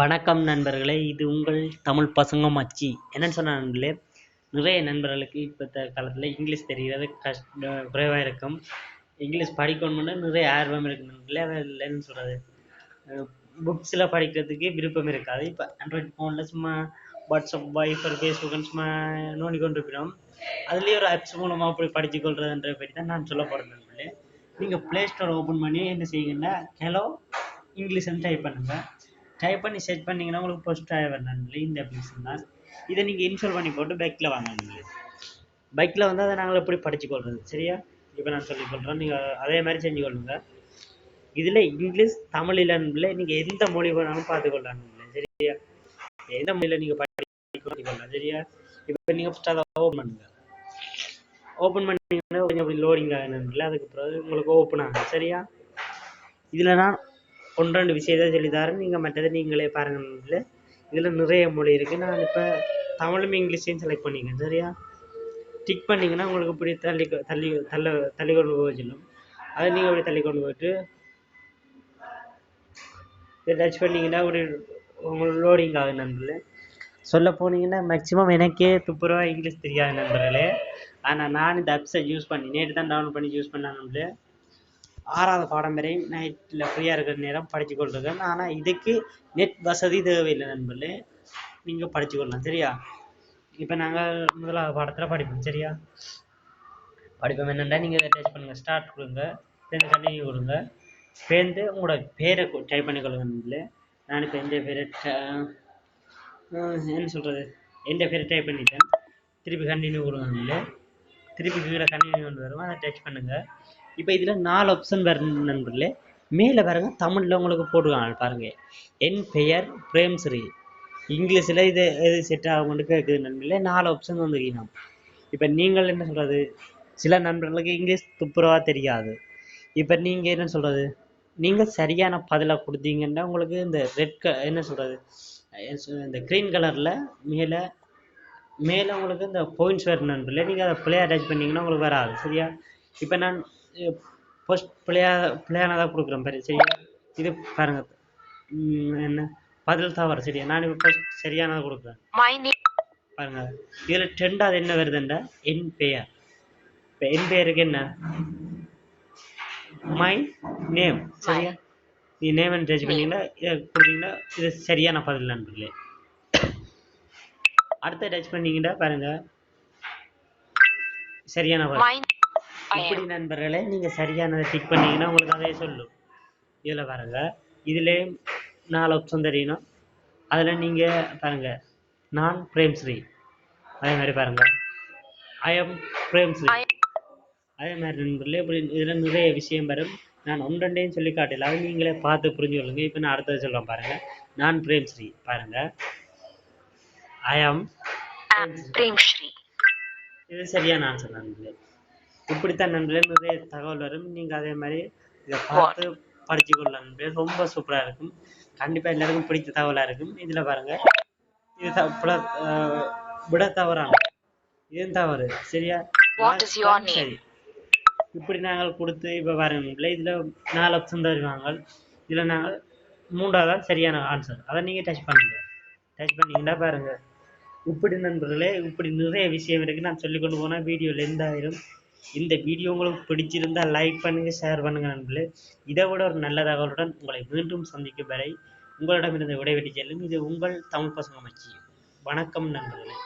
வணக்கம் நண்பர்களே இது உங்கள் தமிழ் பசங்க மச்சி என்னன்னு சொன்ன நண்பர்களே நிறைய நண்பர்களுக்கு இப்போ காலத்தில் இங்கிலீஷ் தெரிகிறது கஷ்ட குறைவாக இருக்கும். இங்கிலீஷ் படிக்கணும்னு நிறைய ஆர்வம் இருக்கு நண்பர்களே இல்லைன்னு சொல்கிறது புக்ஸில் படிக்கிறதுக்கு விருப்பம் இருக்காது. இப்போ ஆண்ட்ராய்ட் ஃபோனில் சும்மா வாட்ஸ்அப் வைஃபர் ஃபேஸ்புக்குன்னு சும்மா நோண்டி கொண்டு இருக்கிறோம் அதுலேயே ஒரு ஆப்ஸ் மூலமாக அப்படி படித்து கொள்றதுன்ற பற்றி தான் நான் சொல்ல போகிறேன் நண்பர்களே. நீங்கள் ப்ளே ஸ்டோர் ஓப்பன் பண்ணி என்ன செய்யுங்கன்னா ஹலோ இங்கிலீஷ்னு டைப் பண்ணுங்கள் டைப் பண்ணி செட் பண்ணிங்கன்னா உங்களுக்கு ஃபஸ்ட் டிரைவர் நண்பர்களே இந்த அப்ளிகேஷன் தான். இதை நீங்கள் இன்ஸ்டால் பண்ணி போட்டு பைக்கில் வாங்க நண்பர்களே பைக்கில் வந்து அதை நாங்கள் எப்படி படித்து கொள்வது சரியா? இப்போ நான் சொல்லிக் கொள்கிறேன் நீங்கள் அதே மாதிரி செஞ்சு கொள்ளுங்க. இதில் இங்கிலீஷ் தமிழ் இல்லைன்னு நீங்கள் எந்த மொழி வேணாலும் பார்த்துக்கொள்ளலாம் சரியா? எந்த மொழியில் நீங்கள் படிக்கலாம் சரியா? இப்போ நீங்கள் ஃபஸ்ட் அதை ஓப்பன் பண்ணுங்கள் ஓப்பன் பண்ணிங்கன்னா கொஞ்சம் அப்படி லோடிங் ஆகணும்ல அதுக்கு பிறகு உங்களுக்கு ஓப்பன் ஆகும் சரியா? இதில் நான் ஒன்று ரெண்டு விஷயத்தை சொல்லித்தரேன். நீங்கள் மற்றதை நீங்களே பாருங்கள் இதில் நிறைய மொழி இருக்குது நான் இப்போ தமிழும் இங்கிலீஷையும் செலக்ட் பண்ணிக்கேன் சரியா? டிக் பண்ணிங்கன்னா உங்களுக்கு இப்படி தள்ளி தள்ளி தள்ள தள்ளி கொண்டு போக சொல்லும். அதை நீங்கள் அப்படி தள்ளி கொண்டு போயிட்டு இதை டச் பண்ணிங்கன்னா ஒரு உங்களுக்கு லோடிங் ஆகும் நண்பர்களே. சொல்ல போனீங்கன்னா மேக்ஸிமம் எனக்கே துப்புரவாக இங்கிலீஷ் தெரியாது நண்பர்களே. ஆனால் நான் இந்த அப்ஸை யூஸ் பண்ணி நேற்று தான் டவுன்லோட் பண்ணி யூஸ் பண்ணேன் நண்பர்களே. ஆறாவது பாடம் வரையும் நைட்டில் ஃப்ரீயாக இருக்கிற நேரம் படித்து கொண்டிருக்கேன். ஆனால் இதுக்கு நெட் வசதி தேவையில்லை நண்பர்களே. நீங்கள் படித்து கொள்ளலாம் சரியா? இப்போ நாங்கள் முதலாவது பாடத்தில் படிப்போம் சரியா? படிப்போம் என்னென்னா நீங்கள் இதை டச் பண்ணுங்கள் ஸ்டார்ட் கொடுங்க. சேர்ந்து கண்டினியூ கொடுங்க. சேர்ந்து உங்களோட பேரை டைப் பண்ணிக்கொள்ளுங்க நண்பர்களே. நான் இப்போ எந்த பேரை என்ன சொல்கிறது எந்த பேரை டைப் பண்ணிட்டேன்? திருப்பி கண்டினியூ கொடுங்க நண்பர்களே. திருப்பி கீழே கண்டினியூ வரும். அதை டச் பண்ணுங்கள் இப்போ இதில் நாலு ஆப்ஷன் வரும் நண்பர்களே. மேலே பாருங்க தமிழில் உங்களுக்கு போட்டுருக்காங்க பாருங்க. என் பெயர் பிரேம்ஸ்ரீ. இங்கிலீஷில் இது எது செட் ஆகும்னு கேட்குது நண்பர்களே. நாலு ஆப்ஷன் வந்துருக்கீங்க. இப்போ நீங்கள் என்ன சொல்கிறது சில நண்பர்களுக்கு இங்கிலீஷ் துப்புரவாக தெரியாது. இப்போ நீங்கள் என்ன சொல்கிறது நீங்கள் சரியான பதிலாக கொடுத்தீங்கன்னா உங்களுக்கு இந்த ரெட் க என்ன சொல்கிறது இந்த க்ரீன் கலரில் மேலே மேலே உங்களுக்கு இந்த பாயிண்ட்ஸ் வேறு நண்பர்களே. நீங்கள் அதை பிளே அட்டாச் பண்ணிங்கன்னா உங்களுக்கு வராது. சரியா? இப்போ நான் ஃபர்ஸ்ட் பிள்ளையாக பிள்ளையான தான் கொடுக்குறேன் பாரு சரியா? இது பாருங்க. என்ன? பதில் தவறு சரியா? நான் இப்போ ஃபர்ஸ்ட் சரியானதை கொடுக்குறேன். பாருங்க. இதில் ரெண்டாவது என்ன வருதுண்டா என் பெயர் இப்போ என் பெயருக்கு என்ன? மை நேம் சரியா? நீ நேம் டச் பண்ணீங்கன்னா இதை கொடுத்தீங்கன்னா இது சரியான பதில் நண்பர்களே. அடுத்த டச் பண்ணீங்கன்னா பாருங்க. சரியான பதில். இப்படி நண்பர்களே நீங்கள் சரியானதை டிக் பண்ணீங்கன்னா உங்களுக்கு அதே சொல்லும். இதில் பாருங்க. இதுலேயே நாலு ஆப்ஷன் தெரியணும் அதில் நீங்கள் பாருங்க. நான் பிரேம்ஸ்ரீ அதே மாதிரி பாருங்க. ஐ எம் பிரேம்ஸ்ரீ அதே மாதிரி நண்பர்களே இப்படி இதில் நிறைய விஷயம் வரும். நான் ஒன்றெண்டையும் சொல்லி காட்டல. அது நீங்களே பார்த்து புரிஞ்சு கொள்ளுங்க. இப்போ நான் அடுத்தது சொல்லுவேன் பாருங்க. நான் பிரேம்ஸ்ரீ பாருங்க. ஐ ஆம் பிரேம்ஸ்ரீ இது சரியான ஆன்சர் நண்பர்களே. இப்படித்தான் நண்பர்களே நிறைய தகவல் வரும். நீங்கள் அதே மாதிரி இதை பார்த்து படிச்சு கொள்ளலாம் நண்பர்களே. ரொம்ப சூப்பராக இருக்கும். கண்டிப்பாக எல்லாருக்கும் பிடித்த தகவலாக இருக்கும். இதில் பாருங்க. இது புல- விட தவறான. இதுவும் தவறு? சரியா? சரி. இப்படி நாங்கள் கொடுத்து இப்போ பாருங்க நண்பர்களே இதில் நாலு ஆப்ஷன் தருவாங்க இதில் நாங்கள் மூன்றாவது சரியான ஆன்சர் அதை நீங்கள் டச் பண்ணுங்க. டச் பண்ணீங்கன்னா பாருங்க. இப்படி நண்பர்களே இப்படி நிறைய விஷயம் இருக்குது நான் சொல்லி கொண்டு போனால் வீடியோவில் எந்த ஆயிரும். இந்த வீடியோ உங்களுக்கு பிடிச்சிருந்தா லைக் பண்ணுங்க ஷேர் பண்ணுங்க நண்பர்களே. இதை விட ஒரு நல்ல தகவலுடன் உங்களை மீண்டும் சந்திக்கும் வரை உங்களிடமிருந்து விடைபெற்று செல்லும் இது உங்கள் தமிழ் பசங்க மச்சி. வணக்கம் நண்பர்களே.